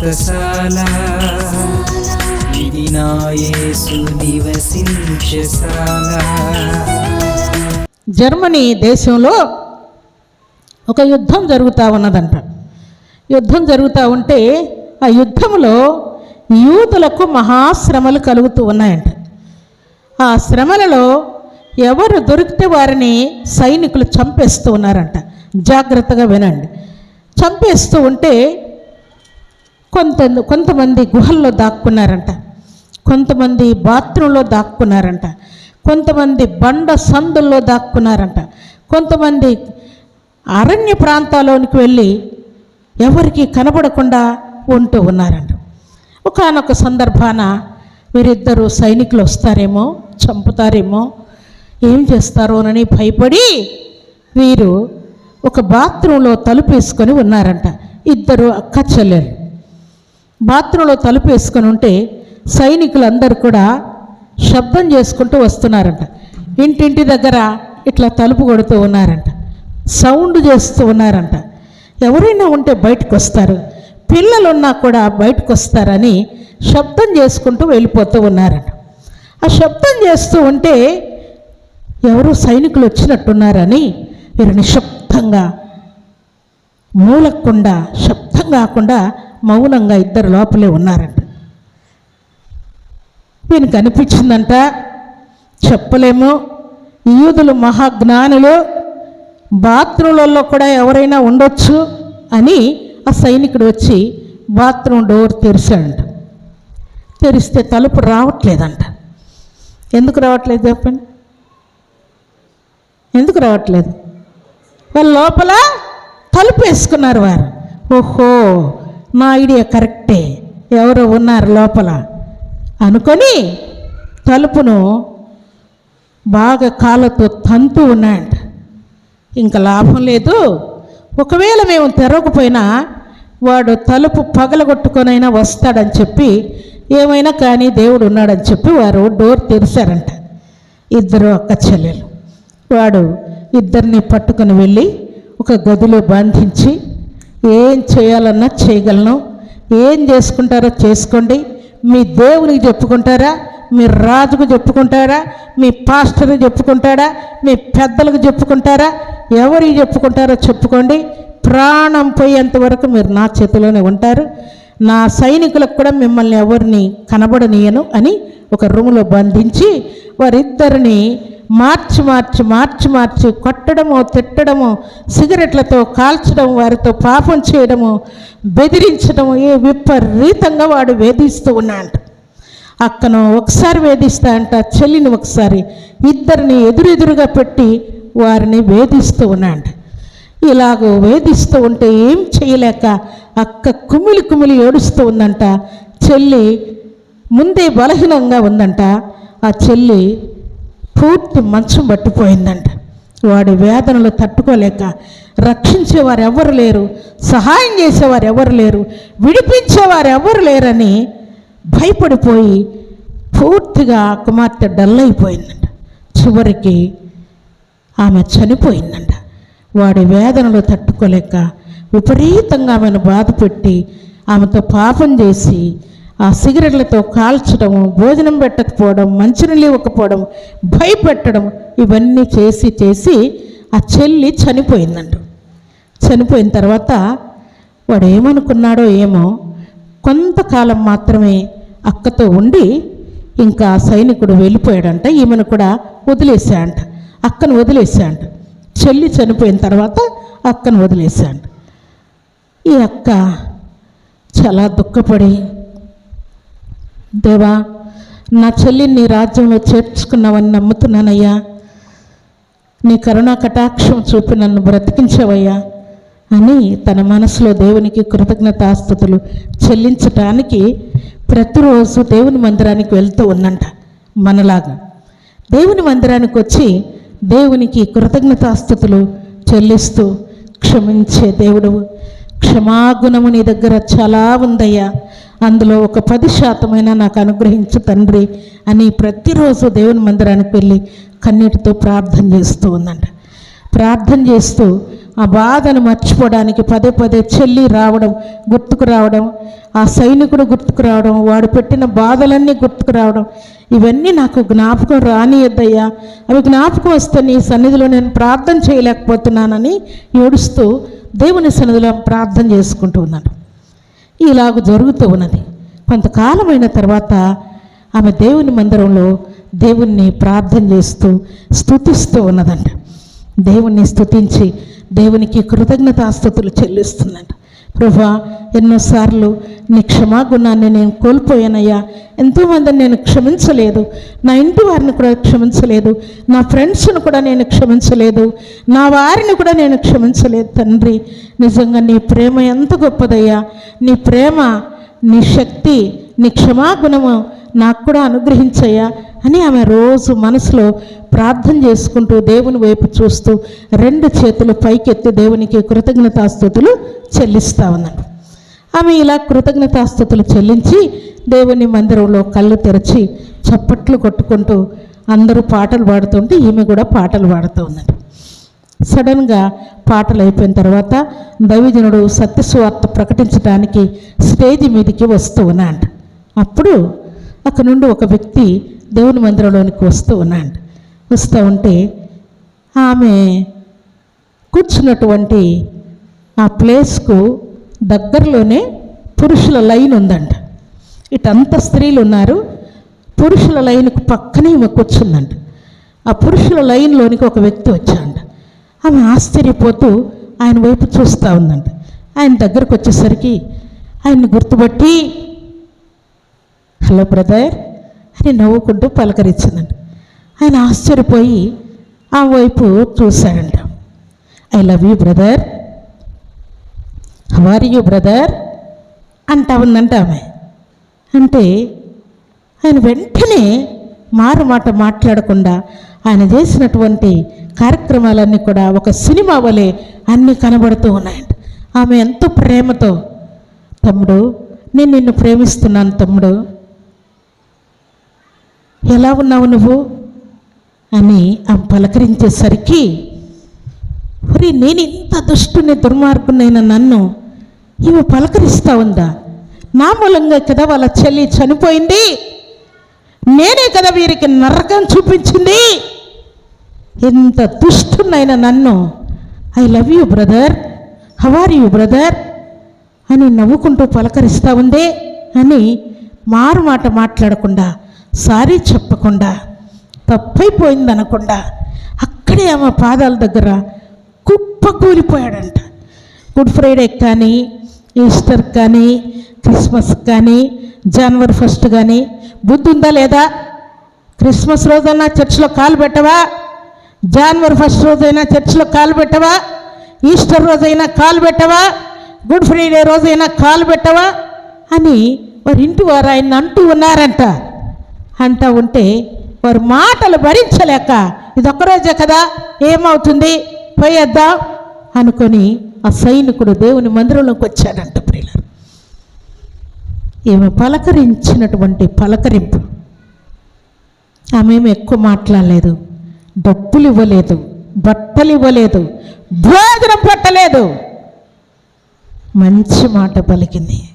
వ్రతశాల ఇది నా యేసు నివసించశాల జర్మనీ దేశంలో ఒక యుద్ధం జరుగుతూ ఉన్నదంట. యుద్ధం జరుగుతూ ఉంటే ఆ యుద్ధంలో యూదులకు మహాశ్రమలు కలుగుతూ ఉన్నాయంట. ఆ శ్రమలలో ఎవరు దొరికితే వారిని సైనికులు చంపేస్తూ ఉన్నారంట. జాగ్రత్తగా వినండి. చంపేస్తూ ఉంటే కొంత కొంతమంది గుహల్లో దాక్కున్నారంట. కొంతమంది బాత్రూంలో దాక్కున్నారంట. కొంతమంది బండ సందుల్లో దాక్కున్నారంట. కొంతమంది అరణ్య ప్రాంతాల్లోనికి వెళ్ళి ఎవరికి కనబడకుండా ఉంటూ ఉన్నారంట. ఒకనొక సందర్భాన వీరిద్దరూ సైనికులు వస్తారేమో చంపుతారేమో ఏం చేస్తారోనని భయపడి వీరు ఒక బాత్రూంలో తలుపు వేసుకొని ఉన్నారంట. ఇద్దరు అక్క చెల్లెలు బాత్రూంలో తలుపు వేసుకొని ఉంటే సైనికులందరూ కూడా శబ్దం చేసుకుంటూ వస్తున్నారంట. ఇంటింటి దగ్గర ఇట్లా తలుపు కొడుతూ ఉన్నారంట. సౌండ్ చేస్తూ ఉన్నారంట. ఎవరైనా ఉంటే బయటకు వస్తారు. పిల్లలు ఉన్నా కూడా బయటకు వస్తారని శబ్దం చేసుకుంటూ వెళ్ళిపోతూ ఉన్నారంట. ఆ శబ్దం చేస్తూ ఉంటే ఎవరో సైనికులు వచ్చినట్టున్నారని వీరు నిశ్శబ్దంగా మూలకుండా శబ్దం కాకుండా మౌనంగా ఇద్దరు లోపలే ఉన్నారంట. వీనికి అనిపించిందంట చెప్పలేము యూదులు మహాజ్ఞానులు బాత్రూంలలో కూడా ఎవరైనా ఉండొచ్చు అని ఆ సైనికుడు వచ్చి బాత్రూమ్ డోర్ తెరిచాడంట. తెరిస్తే తలుపు రావట్లేదంట. ఎందుకు రావట్లేదు చెప్పండి? ఎందుకు రావట్లేదు? వాళ్ళ లోపల తలుపు వేసుకున్నారు వారు. ఓహో మా ఐడియా కరెక్టే. ఎవరో ఉన్నారు లోపల. అనుకొని తలుపును బాగా కాళ్ళతో తంతు ఉన్నాయంట. ఇంకా లాభం లేదు. ఒకవేళ మేము తెరవకపోయినా వాడు తలుపు పగలగొట్టుకొనైనా వస్తాడని చెప్పి ఏమైనా కానీ దేవుడు ఉన్నాడని చెప్పి వారు డోర్ తెరిచారంట. ఇద్దరు అక్క చెల్లెలు. వాడు ఇద్దరిని పట్టుకొని వెళ్ళి ఒక గదిలో బంధించి ఏం చేయాలన్నా చేయగలను. ఏం చేసుకుంటారో చేసుకోండి. మీ దేవునికి చెప్పుకుంటారా? మీ రాజుకు చెప్పుకుంటారా? మీ పాస్టర్కి చెప్పుకుంటారా? మీ పెద్దలకు చెప్పుకుంటారా? ఎవరికి చెప్పుకుంటారో చెప్పుకోండి. ప్రాణం పోయేంత వరకు మీరు నా చేతిలోనే ఉంటారు. నా సైనికులకు కూడా మిమ్మల్ని ఎవరిని కనబడనీయను అని ఒక రూములో బంధించి వారిద్దరిని మార్చి మార్చి మార్చి మార్చి కొట్టడము తిట్టడము సిగరెట్లతో కాల్చడం వారితో పాపం చేయడము బెదిరించడము ఏ విపరీతంగా వాడు వేధిస్తూ ఉన్నాడు అక్కను ఒకసారి వేధిస్తా అంట చెల్లిని ఒకసారి ఇద్దరిని ఎదురెదురుగా పెట్టి వారిని వేధిస్తూ ఉన్నాడు ఇలాగ వేధిస్తూ ఉంటే ఏం చేయలేక అక్క కుమిలి కుమిలి ఏడుస్తూ ఉందంట. చెల్లి ముందే బలహీనంగా ఉందంట. ఆ చెల్లి పూర్తి మంచం పట్టిపోయిందంట వాడి వేదనలు తట్టుకోలేక రక్షించేవారు ఎవరు లేరు సహాయం చేసేవారు ఎవరు లేరు విడిపించేవారు ఎవరు లేరని భయపడిపోయి పూర్తిగా కుమార్తె డల్ అయిపోయిందంట చివరికి ఆమె చనిపోయిందంట. వాడి వేదనలు తట్టుకోలేక విపరీతంగా ఆమెను బాధపెట్టి ఆమెతో పాపం చేసి ఆ సిగరెట్లతో కాల్చడము భోజనం పెట్టకపోవడం మంచినీళ్ళు ఇవ్వకపోవడం భయపెట్టడం ఇవన్నీ చేసి చేసి ఆ చెల్లి చనిపోయిందంట. చనిపోయిన తర్వాత వాడు ఏమనుకున్నాడో ఏమో కొంతకాలం మాత్రమే అక్కతో ఉండి ఇంకా సైనికుడు వెళ్ళిపోయాడంట ఈమెను కూడా వదిలేసాయంట అక్కను వదిలేసాయంట చెల్లి చనిపోయిన తర్వాత అక్కను వదిలేసాయంట ఈ అక్క చాలా దుఃఖపడి దేవా నా చెల్లిని నీ రాజ్యంలో చేర్చుకున్నావని నమ్ముతున్నానయ్యా. నీ కరుణా కటాక్షం చూపి నన్ను బ్రతికించవయ్యా. అని తన మనసులో దేవునికి కృతజ్ఞతాస్థుతులు చెల్లించటానికి ప్రతిరోజు దేవుని మందిరానికి వెళ్తూ ఉందంట మనలాగా. దేవుని మందిరానికి వచ్చి దేవునికి కృతజ్ఞతాస్థుతులు చెల్లిస్తూ క్షమించే దేవుడు క్షమాగుణము నీ దగ్గర చాలా ఉందయ్యా. అందులో ఒక పది శాతమైనా నాకు అనుగ్రహించు తండ్రి అని ప్రతిరోజు దేవుని మందిరానికి వెళ్ళి కన్నీటితో ప్రార్థన చేస్తూ ఉందంట. ప్రార్థన చేస్తూ ఆ బాధను మర్చిపోవడానికి పదే పదే చెల్లి రావడం గుర్తుకు రావడం ఆ సైనికుడు గుర్తుకు రావడం వాడు పెట్టిన బాధలన్నీ గుర్తుకు రావడం ఇవన్నీ నాకు జ్ఞాపకం రానియద్దయ్యా. అవి జ్ఞాపకం వస్తే నీ సన్నిధిలో నేను ప్రార్థన చేయలేకపోతున్నానని ఏడుస్తూ దేవుని సన్నిధిలో ప్రార్థన చేసుకుంటూ ఉన్నాడు ఇలాగ జరుగుతూ ఉన్నది. కొంతకాలమైన తర్వాత ఆమె దేవుని మందిరంలో దేవుణ్ణి ప్రార్థన చేస్తూ స్థుతిస్తూ ఉన్నదంట. దేవుణ్ణి స్థుతించి దేవునికి కృతజ్ఞతాస్థుతులు చెల్లిస్తుందంట. ప్రభా ఎన్నోసార్లు నీ క్షమాగుణాన్ని నేను కోల్పోయానయ్యా. ఎంతోమందిని నేను క్షమించలేదు. నా ఇంటి వారిని కూడా క్షమించలేదు. నా ఫ్రెండ్స్ను కూడా నేను క్షమించలేదు. నా వారిని కూడా నేను క్షమించలేదు తండ్రి. నిజంగా నీ ప్రేమ ఎంత గొప్పదయ్యా. నీ ప్రేమ నీ శక్తి నీ క్షమాగుణము నాకు కూడా అనుగ్రహించయ్యా. అని ఆమె రోజు మనసులో ప్రార్థన చేసుకుంటూ దేవుని వైపు చూస్తూ రెండు చేతులు పైకెత్తి దేవునికి కృతజ్ఞతాస్థుతులు చెల్లిస్తా ఉన్నాడు ఆమె ఇలా కృతజ్ఞతాస్థుతులు చెల్లించి దేవుని మందిరంలో కళ్ళు తెరిచి చప్పట్లు కొట్టుకుంటూ అందరూ పాటలు పాడుతుంటే ఈమె కూడా పాటలు పాడుతూ ఉన్నాడు సడన్గా పాటలు అయిపోయిన తర్వాత దైవజనుడు సత్యస్వార్త ప్రకటించడానికి స్టేజ్ మీదకి వస్తూ ఉన్నాడు. అప్పుడు అక్కడ నుండి ఒక వ్యక్తి దేవుని మందిరంలోనికి వస్తూ ఉన్నాడు. వస్తూ ఉంటే ఆమె కూర్చున్నటువంటి ఆ ప్లేస్కు దగ్గరలోనే పురుషుల లైన్ ఉందంట. ఇటంతా స్త్రీలు ఉన్నారు. పురుషుల లైన్కు పక్కనే ఈమె కూర్చుందంట. ఆ పురుషుల లైన్లోనికి ఒక వ్యక్తి వచ్చాడు ఆమె ఆశ్చర్యపోతూ ఆయన వైపు చూస్తూ ఉందంట. ఆయన దగ్గరకు వచ్చేసరికి ఆయన్ని గుర్తుపట్టి హలో బ్రదర్ అని నవ్వుకుంటూ పలకరించిందంట ఆయన ఆశ్చర్యపోయి ఆ వైపు చూశాడంట. I love you brother. How are you brother? అంటా ఉందంట ఆమె. అంటే ఆయన వెంటనే మారు మాట మాట్లాడకుండా ఆయన చేసినటువంటి కార్యక్రమాలన్నీ కూడా ఒక సినిమా వలె అన్నీ కనబడుతూ ఉన్నాయంట. ఆమె ఎంతో ప్రేమతో తమ్ముడు నేను నిన్ను ప్రేమిస్తున్నాను తమ్ముడు. ఎలా ఉన్నావు నువ్వు? అని ఆమె పలకరించేసరికి ఒరి నేను ఇంత దుష్టుని దుర్మార్గునైన నన్ను ఈమె పలకరిస్తా ఉందా? నా మూలంగా కదా వాళ్ళ చెల్లి చనిపోయింది? నేనే కదా వీరికి నరకం చూపించింది? ఇంత దుష్టునైన నన్ను I love you brother. How are you brother? అని నవ్వుకుంటూ పలకరిస్తా ఉందే అని మారు మాట మాట్లాడకుండా సారీ చెప్పకుండా తప్పైపోయింది అనకుండా అక్కడే ఆమె పాదాల దగ్గర కుప్ప కూలిపోయాడంట. గుడ్ ఫ్రైడే కానీ ఈస్టర్ కానీ క్రిస్మస్ కానీ జనవరి ఫస్ట్ కానీ బుద్ధి ఉందా లేదా? క్రిస్మస్ రోజైనా చర్చిలో కాలు పెట్టవా? జనవరి ఫస్ట్ రోజైనా చర్చిలో కాలు పెట్టవా? ఈస్టర్ రోజైనా కాలు పెట్టవా? గుడ్ ఫ్రైడే రోజైనా కాలు పెట్టవా? అని వారి ఇంటి వారు ఆయన అంటూ ఉన్నారంట. అంటూ ఉంటే వారు మాటలు భరించలేక ఇదొక్కరోజే కదా ఏమవుతుంది? పోయేద్దాం? అనుకొని ఆ సైనికుడు దేవుని మందిరంలోకి వచ్చాడంట ప్రియుల ఈమె పలకరించినటువంటి పలకరింపు. ఆమె ఎక్కువ మాట్లాడలేదు. డబ్బులు ఇవ్వలేదు బట్టలు ఇవ్వలేదు భోజనం పెట్టలేదు. మంచి మాట పలికింది.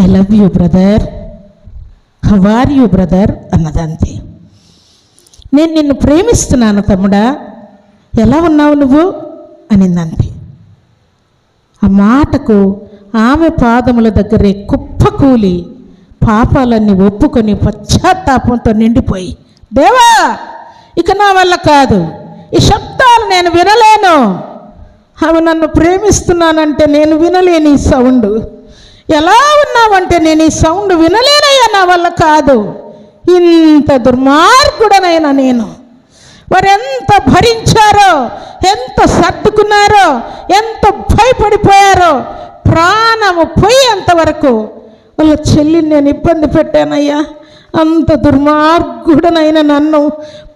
I love you brother. How are you brother అన్నదంతే. నేను నిన్ను ప్రేమిస్తున్నాను తమ్ముడా. ఎలా ఉన్నావు నువ్వు? అనిందంతే. ఆ మాటకు ఆమె పాదముల దగ్గరే కుప్పకూలి పాపాలన్నీ ఒప్పుకొని పశ్చాత్తాపంతో నిండిపోయి దేవా ఇక నా వల్ల కాదు. ఈ శబ్దాలు నేను వినలేను. ఆమె నన్ను ప్రేమిస్తున్నానంటే నేను వినలేని ఈ సౌండ్. ఎలా ఉన్నావంటే నేను ఈ సౌండ్ వినలేనయ్యా నా వల్ల కాదు. ఇంత దుర్మార్గుడనైనా నేను. వారు ఎంత భరించారో ఎంత సర్దుకున్నారో ఎంత భయపడిపోయారో ప్రాణము పోయేంత వరకు వాళ్ళ చెల్లిని నేను ఇబ్బంది పెట్టానయ్యా. అంత దుర్మార్గుడనైన నన్ను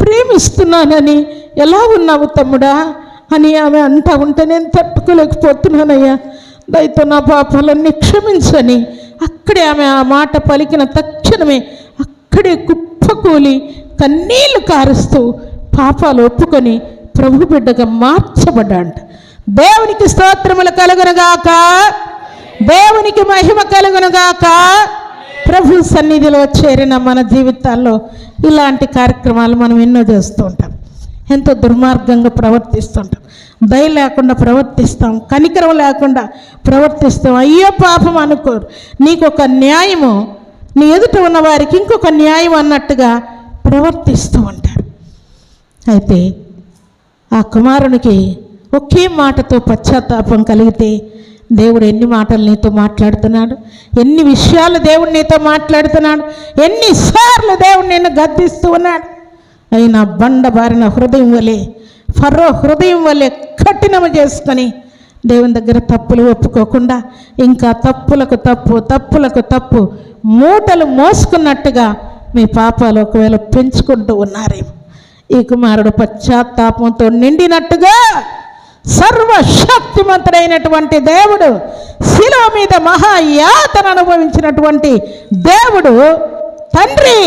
ప్రేమిస్తున్నానని ఎలా ఉన్నావు తమ్ముడా అని ఆమె అంటా ఉంటే నేను తట్టుకోలేకపోతున్నానయ్యా. దయతో నా పాపాలన్నీ క్షమించని. అక్కడే ఆమె ఆ మాట పలికిన తక్షణమే అక్కడే కుప్పకూలి కన్నీళ్ళు కారుస్తూ పాపాలు ఒప్పుకొని ప్రభు బిడ్డగా మార్చబడ్డాడు దేవునికి స్తోత్రములు కలుగునుగాక. దేవునికి మహిమ కలుగునుగాక. ప్రభు సన్నిధిలో చేరిన మన జీవితాల్లో ఇలాంటి కార్యక్రమాలు మనం ఎన్నో చేస్తూ ఉంటాం. ఎంతో దుర్మార్గంగా ప్రవర్తిస్తుంటాం. దయ లేకుండా ప్రవర్తిస్తాం. కనికరం లేకుండా ప్రవర్తిస్తాం. అయ్యో పాపం అనుకోరు. నీకు ఒక న్యాయము నీ ఎదుట ఉన్న వారికి ఇంకొక న్యాయం అన్నట్టుగా ప్రవర్తిస్తూ ఉంటారు. అయితే ఆ కుమారునికి ఒకే మాటతో పశ్చాత్తాపం కలిగితే దేవుడు ఎన్ని మాటలు నీతో మాట్లాడుతున్నాడు? ఎన్ని విషయాలు దేవుడు నీతో మాట్లాడుతున్నాడు? ఎన్నిసార్లు దేవుడు నిన్ను గద్దిస్తూ ఉన్నాడు? అయినా బండ బారిన హృదయం వలె ఫర్రో హృదయం వలె కఠినము చేసుకొని దేవుని దగ్గర తప్పులు ఒప్పుకోకుండా ఇంకా తప్పులకు తప్పు తప్పులకు తప్పు మూటలు మోసుకున్నట్టుగా మీ పాపాలు ఒకవేళ పెంచుకుంటూ ఉన్నారేమో. ఈ కుమారుడు పశ్చాత్తాపంతో నిండినట్టుగా సర్వశక్తిమంతుడైనటువంటి దేవుడు శిలువ మీద మహాయాతన అనుభవించినటువంటి దేవుడు తండ్రి.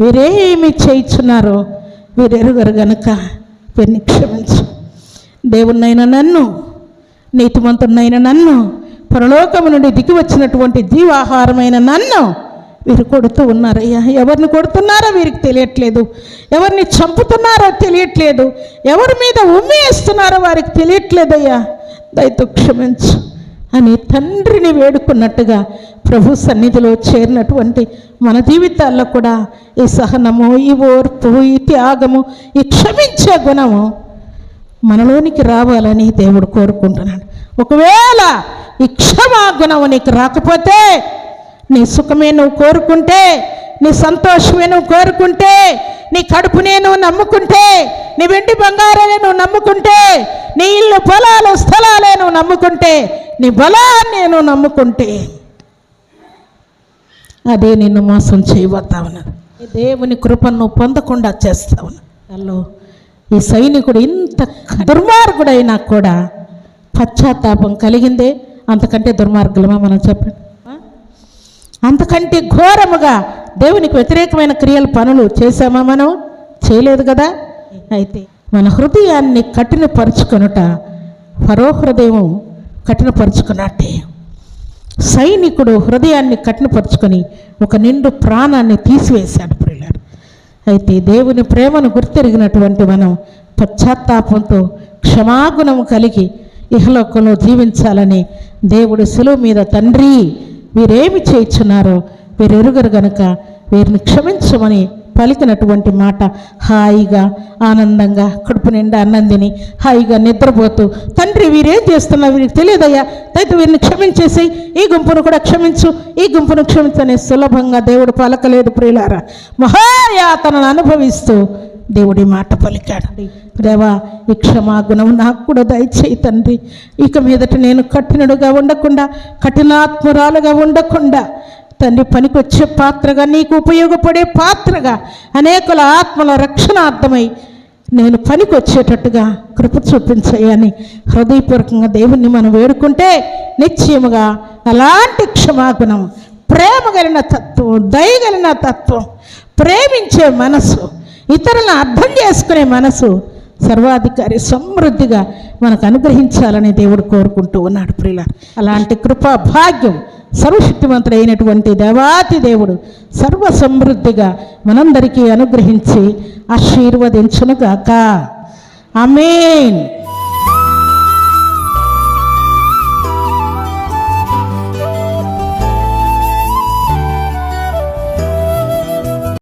వీరేమి చేయించున్నారో వీరెరుగరు గనుక వీరిని క్షమించు. దేవుణ్ణైన నన్ను నీతిమంతుడినైన నన్ను పరలోకము నుండి దిగి వచ్చినటువంటి జీవాహారమైన నన్ను వీరు కొడుతూ ఉన్నారయ్యా. ఎవరిని కొడుతున్నారో వీరికి తెలియట్లేదు. ఎవరిని చంపుతున్నారో తెలియట్లేదు. ఎవరి మీద ఉమ్మేస్తున్నారో వారికి తెలియట్లేదయ్యా. దయతో క్షమించు. అని తండ్రిని వేడుకున్నట్టుగా ప్రభు సన్నిధిలో చేరినటువంటి మన జీవితాల్లో కూడా ఈ సహనము ఈ ఓర్పు ఈ త్యాగము ఈ క్షమించే గుణము మనలోనికి రావాలని దేవుడు కోరుకుంటున్నాడు. ఒకవేళ ఈ క్షమా గుణము నీకు రాకపోతే నీ సుఖమే నువ్వు కోరుకుంటే నీ సంతోషమే నువ్వు కోరుకుంటే నీ కడుపునే నువ్వు నమ్ముకుంటే నీ వెండి బంగారమే నువ్వు నమ్ముకుంటే నీ ఇల్లు పొలాలు స్థలాలే నువ్వు నమ్ముకుంటే నీ బలాన్ని నువ్వు నమ్ముకుంటే. అదే నిన్ను మోసం చేయబోతా ఉన్నది. ఈ దేవుని కృపను నువ్వు పొందకుండా చేస్తా ఉన్నా హలో ఈ సైనికుడు ఇంత దుర్మార్గుడైనా కూడా పశ్చాత్తాపం కలిగిందే అంతకంటే దుర్మార్గులమా మనం చెప్పండి? అంతకంటే ఘోరముగా దేవునికి వ్యతిరేకమైన క్రియలు పనులు చేశామా మనం? చేయలేదు కదా? అయితే మన హృదయాన్ని కఠినపరుచుకొనుట పరో హృదయం కఠినపరుచుకున్నట్టే. సైనికుడు హృదయాన్ని కఠినపరుచుకొని ఒక నిండు ప్రాణాన్ని తీసివేశాడు ప్రియులారు. అయితే దేవుని ప్రేమను గుర్తెరిగినటువంటి మనం పశ్చాత్తాపంతో క్షమాగుణము కలిగి ఇహలోకంలో జీవించాలని దేవుడు సులువు మీద తండ్రి వీరేమి చేయించున్నారో వీరెరుగరు గనుక వీరిని క్షమించమని పలికినటువంటి మాట హాయిగా ఆనందంగా కడుపు నిండా అన్నందిని హాయిగా నిద్రపోతూ తండ్రి వీరేం చేస్తున్నా వీరికి తెలియదయ్యా అయితే వీరిని క్షమించేసి ఈ గుంపును కూడా క్షమించు ఈ గుంపును క్షమించని సులభంగా దేవుడు పలకలేదు ప్రియులారా. మహాయాతనను అనుభవిస్తూ దేవుడి మాట పలికాడు. దేవా ఈ క్షమాగుణం నాకు కూడా దయచేయి తండ్రి. ఇక మీదట నేను కఠినుడుగా ఉండకుండా కఠినాత్మురాలుగా ఉండకుండా తండ్రి పనికొచ్చే పాత్రగా నీకు ఉపయోగపడే పాత్రగా అనేకుల ఆత్మల రక్షణార్థమై నేను పనికొచ్చేటట్టుగా కృప చూపించయ్యని హృదయపూర్వకంగా దేవుణ్ణి మనం వేడుకుంటే నిశ్చయముగా అలాంటి క్షమాగుణం ప్రేమ కలిగిన తత్వం దయగలిగిన తత్వం ప్రేమించే మనసు ఇతరులను అర్థం చేసుకునే మనసు సర్వాధికారి సమృద్ధిగా మనకు అనుగ్రహించాలని దేవుడు కోరుకుంటూ ఉన్నాడు ప్రియుల అలాంటి కృపా భాగ్యం సర్వశక్తివంతుడైనటువంటి దేవాతి దేవుడు సర్వ సమృద్ధిగా మనందరికీ అనుగ్రహించి ఆశీర్వదించునుగాక. అమేన్